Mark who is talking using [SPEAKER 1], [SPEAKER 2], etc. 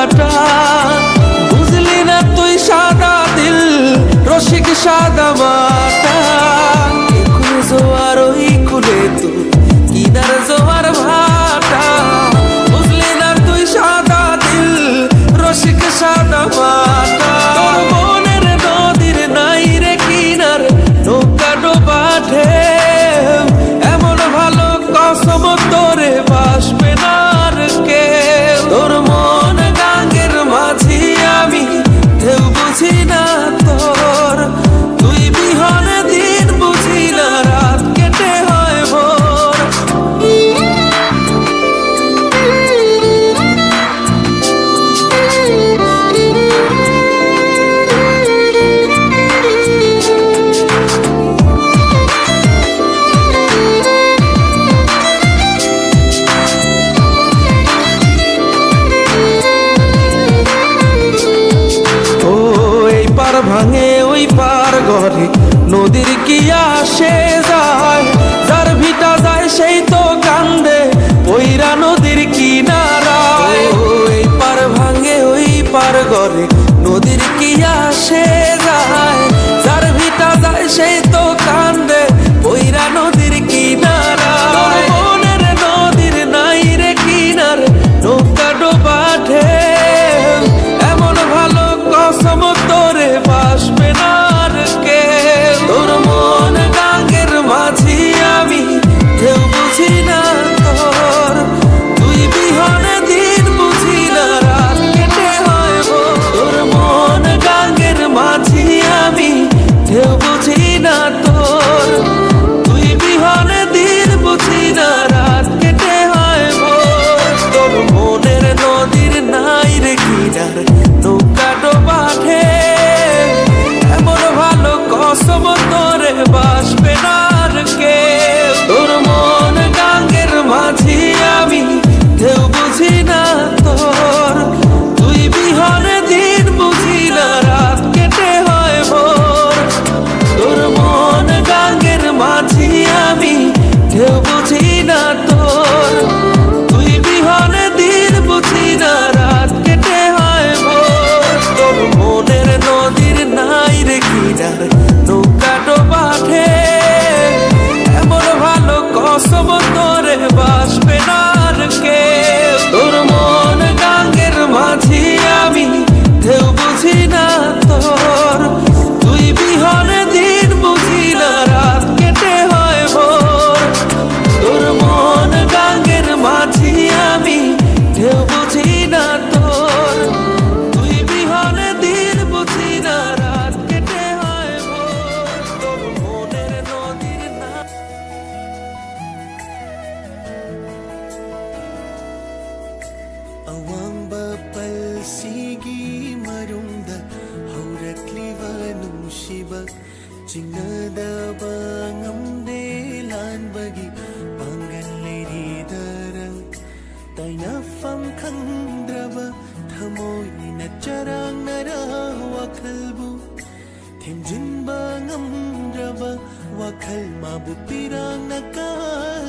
[SPEAKER 1] জামাটা বুঝলি না তুই সাদা দিল রসিক সাদা মা। পারে নদীর কি আসে যায়? যার ভিটা যায় সেই তো কান্দে ওইরা নদীর কি নারায় পার ভাঙে, ওই পার গড়ে নদীর কি আসে যায়?
[SPEAKER 2] மக்கள் மாபு பிரான் நக்கார்